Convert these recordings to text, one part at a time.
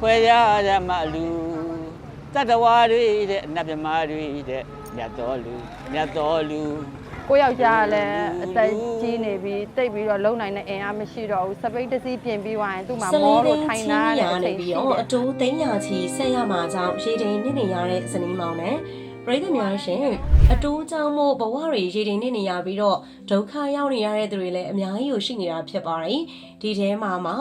ခွဲရရမလူတတဝါတွေတဲ့အနတ်မြမာတွေတဲ့မြတ်တော်လူမြတ်တော်လူကိုယောက်ျားကလည်းအသက်ကြီးနေပြီးတိတ်ပြီးတော့လုံနိုင်တဲ့အင်အားမရှိတော့ဘူးစပိတ်တစ်စီးပြင်ပြီးသွားရင်သူ့မှာစမောလေးလို့သိန်းထိုင်ချင်းနာရရတဲ့အနေချိန်ပြီးရှိတော့တယ်အတိုးသိန်းညာချီဆက်ရမှာကြောင့်ရေတိန်နေနေရတဲ့ဇနီးမောင်နဲ့ ပရိသတ်များရှင်အတိုးကြောင့်မို့ဘဝတွေရေတိန်နေနေရပြီးတော့ဒုက္ခရောက်နေရတဲ့သူတွေလည်းအများကြီးကိုရှိနေတာဖြစ်ပါတယ်ဒီထဲမှာမှ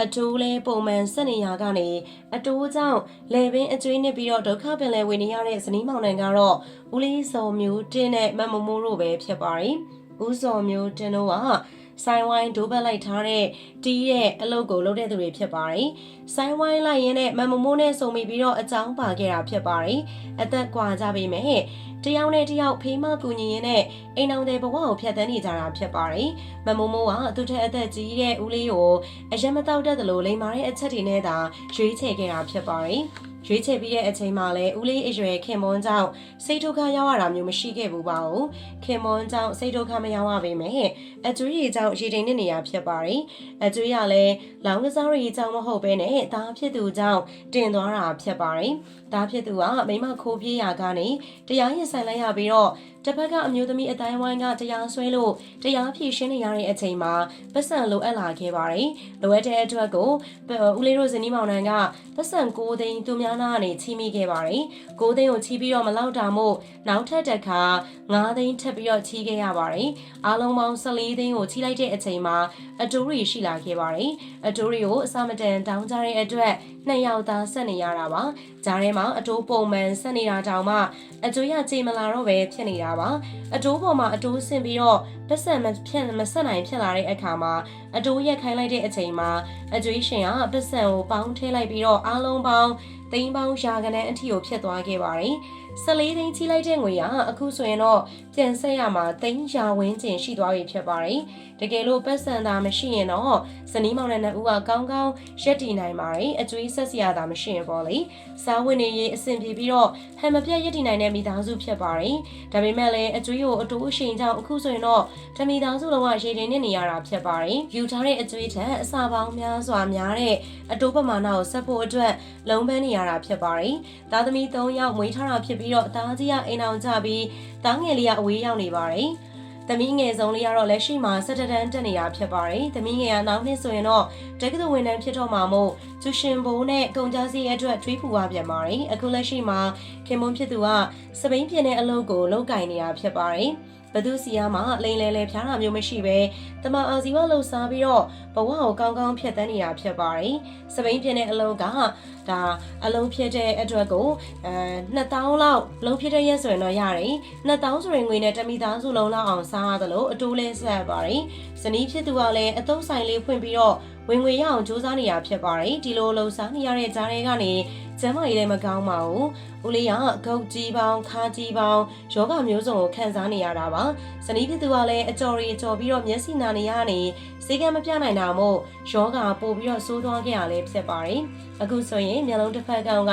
အတိုးလဲပုံမှန်ဆက်နေရကနေအတိုးကြောင့်လေပင်အကျွေးနေပြီးတော့ဒုက္ခပင်လယ်ဝင်နေရတဲ့ဇနီးမောင်နှံကတော့ဦးလေးစော်မျိုးတင်းနဲ့မမမိုးတို့ပဲဖြစ်ပါတယ်ဦးစော်မျိုးတင်းတို့က ဆိုင်ဝိုင်းဒိုးပတ်လိုက်ထားတဲ့တီးတဲ့အလုပ်ကိုလုပ်တဲ့သူတွေဖြစ်ပါတယ်။ဆိုင်ဝိုင်းလိုက်ရင်းနဲ့မမမိုးနဲ့စုံမိပြီးတော့အကြောင်းပါခဲ့တာဖြစ်ပါတယ်။အသက်ကွာကြပေမဲ့တယောက်နဲ့တယောက်ဖေးမကူညီရင်းနဲ့အိမ်အောင်တဲ့ဘဝကိုဖျက်ဆီးနေကြတာဖြစ်ပါတယ်။မမမိုးကသူထက်အသက်ကြီးတဲ့ဦးလေးကိုအရက်မတောက်တတ်သလိုလိမ်မာတဲ့အချက်တွေနဲ့သာရွေးချယ်ခဲ့တာဖြစ်ပါတယ်။ ရွေးချယ်ပြီးတဲ့အချိန်မှာလည်းဦးလေးအရွယ်ခင်မွန်းကြောင့်စိတ်ဒုက္ခရောက်ရတာမျိုးမရှိခဲ့ဘူးပါဘူး။ခင်မွန်းကြောင့်စိတ်ဒုက္ခမရောက်ရပေမဲ့အကျွေးရီကြောင့်ရေတိန်နေနေရဖြစ်ပါတယ်။အကျွေးရလည်းလောင်ကစားရီကြောင့်မဟုတ်ဘဲနဲ့ဒါဖြစ်သူကြောင့်တင်သွားတာဖြစ်ပါတယ်။ဒါဖြစ်သူကမိမခိုးပြေးရာကနေတရားရင်ဆိုင်လိုက်ရပြီးတော့တစ်ဖက်ကအမျိုးသမီးအတိုင်းဝိုင်းကတရားဆွဲလို့တရားဖြည့်ရှင်းနေရတဲ့အချိန်မှာပတ်စံလိုအပ်လာခဲ့ပါတယ်။လိုအပ်တဲ့အတွက်ကိုဦးလေးတို့ဇနီးမောင်နှံကပတ်စံ9သိန်းသူများနာကနေချီးမိခဲ့ပါတယ်။9သိန်းကိုချီးပြီးတော့မလောက်တာမို့နောက်ထပ်တစ်ခါ9သိန်းထပ်ပြီးတော့ချီးခဲ့ရပါတယ်။အားလုံးပေါင်း14သိန်းကိုချီးလိုက်တဲ့အချိန်မှာအတိုးရီရှိလာခဲ့ပါတယ်။အတိုးရီကိုအစမတန်တောင်းကြတဲ့အတွက်နှစ်ယောက်သားဆက်နေရတာပါ။ဂျားထဲမှာအတိုးပုံမှန်ဆက်နေတာတောင်မှအကျိုးရကြည်မလာတော့ပဲဖြစ်နေတာပါ။အတိုးပေါ်မှာအတိုးဆင်ပြီးတော့ပတ်စံမဖြတ်မဆက်နိုင်ဖြစ်လာတဲ့အခါမှာအတိုးရက်ခိုင်းလိုက်တဲ့အချိန်မှာအကျွေးရှင်ကပတ်စံကိုပေါင်းထည့်လိုက်ပြီးတော့အားလုံးပေါင်းသိန်းပေါင်းရာကနန်းအထိကိုဖြစ်သွားခဲ့ပါတယ်။ 14သိန်းချီလိုက်တဲ့ငွေကအခုဆိုရင်တော့ပြန်ဆက်ရမှာသိန်းရာဝန်းကျင်ရှိသွားပြီဖြစ်ပါတယ်။တကယ်လို့ပတ်စံသာမရှိရင်တော့ဇနီးမောင်နဲ့နှစ်ဦးကကောင်းကောင်းရက်တည်နိုင်ပါတယ်။အကျွေးဆက်စရာသာမရှိရင်ပေါ့လေ။စားဝင်နေရေးအဆင်ပြေပြီးတော့ဟန်မပြတ်ရက်တည်နိုင်တဲ့မိသားစုဖြစ်ပါတယ်။ဒါပေမဲ့လည်းအကျွေးကိုအတူအရှိန်ကြောင့်အခုဆိုရင်တော့တမိသားစုလုံးကရေတင်နေနေရတာဖြစ်ပါတယ်။ယူထားတဲ့အကျွေးထက်အစာပေါင်းများစွာများတဲ့အတိုးပမာဏကိုဆက်ဖို့အတွက်လုံးပန်းနေရတာဖြစ်ပါတယ်။သားသမီး၃ယောက်မွေးထားတာဖြစ်ပြီးတော့သားကြီးကအိမ်အောင်ကြပြီးသားငယ်လေးကအဝေးရောက်နေပါတယ်။သမီးငယ်ဆုံးလေးကတော့လက်ရှိမှာစက်တတန်းတက်နေတာဖြစ်ပါတယ်။သမီးငယ်ကနောက်နှစ်ဆိုရင်တော့တက္ကသိုလ်ဝင်တန်းဖြစ်တော့မှာမို့ကျူရှင်ဘိုးနဲ့ကုန်ကြစည်အတွက်တွေးပူသွားပြန်ပါတယ်။အခုလက်ရှိမှာခင်မွန်းဖြစ်သူကစပိန်ပြည်နယ်အလုပ်ကိုလုပ်ကင်နေတာဖြစ်ပါတယ်။ ဘသူစီယာမှာလိန်လဲလဲဖျားတာမျိုးမရှိပဲတမအာဇီဝလှုပ်ရှားပြီးတော့ဘဝကိုကောင်းကောင်းဖြတ်သန်းနေတာဖြစ်ပါတယ်။စပိန်ပြည်နယ်အလုပ်ကဒါအလုံးဖြစ်တဲ့အတွက်ကိုအဲ2000လောက်လုံးဖြစ်တဲ့ရက်ဆိုရင်တော့ရတယ်2000ဆိုရင်ငွေနဲ့တမိသားစုလုံးလောက်အောင်စားရသလိုအတိုးလဲဆက်ရပါတယ်ဇနီးဖြစ်သူကလည်းအသုံးဆိုင်လေးဖွင့်ပြီးတော့ ဝင်ငွေရအောင်စူးစမ်းနေတာဖြစ်ပါတယ်ဒီလိုလှုပ်ရှားနေရတဲ့ကြားတွေကနေကျမ်းမာရေးလည်းမကောင်းပါဘူးဦးလေးကဂုတ်ကြီးပေါင်းခါကြီးပေါင်းယောဂမျိုးစုံကိုခံစားနေရတာပါဇနီးဖြစ်သူကလည်းအကျော်ရီအကျော်ပြီးတော့မျက်စိနာနေရနေစေကံမပြနိုင်တာမို့ယောဂပို့ပြီးတော့ဆိုးသွားခဲ့ရလဲဖြစ်ပါတယ်အခုဆိုရင်မျက်လုံးတစ်ဖက်ကောင်က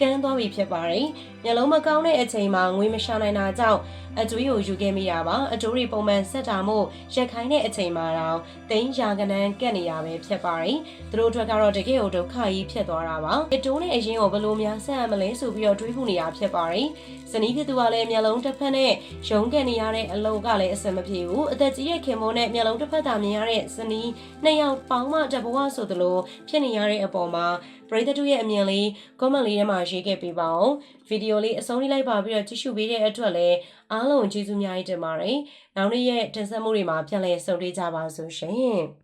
ကန်းသွားပြီဖြစ်ပါတယ်။မျက်လုံးမကောင်းတဲ့အချိန်မှာငွေမရှာနိုင်တာကြောင့်အကျွေးကိုယူခဲ့မိတာပါ။အကျိုးတွေပုံမှန်ဆက်တာမို့ရက်ခိုင်းတဲ့အချိန်မှာတော့တိန်းရာကနန်းကက်နေရပဲဖြစ်ပါတယ်။သူတို့အတွက်ကတော့တကယ်ကိုဒုက္ခကြီးဖြစ်သွားတာပါ။အတိုးနဲ့အရင်ကိုဘယ်လိုများဆက်ရမလဲဆိုပြီးတော့တွေးမှုနေတာဖြစ်ပါတယ်။ဇနီးဖြစ်သူကလည်းမျက်လုံးတစ်ဖက်နဲ့ရုံးကန်နေရတဲ့အလုပ်ကလည်းအဆင်မပြေဘူး။အသက်ကြီးတဲ့ခင်မိုးနဲ့မျက်လုံးတစ်ဖက်သာမြင်ရတဲ့ဇနီးနှစ်ယောက်ပေါင်းမှတဘဝဆိုသလိုဖြစ်နေရတဲ့အပေါ်မှာပရိသတ်တို့ရဲ့အမြင်လေး comment လေးထဲမှာရေးခဲ့ပေးပါအောင်ဗီဒီယိုလေးအဆုံးလေးလိုက်ပါပြီးတော့ကြည့်ရှုပေးတဲ့အတွက်လည်းအားလုံးကျေးဇူးများကြီးတင်ပါတယ်နောက်နေ့ရဲ့တင်ဆက်မှုတွေမှာပြန်လည်ဆုံတွေ့ကြပါစို့ရှင်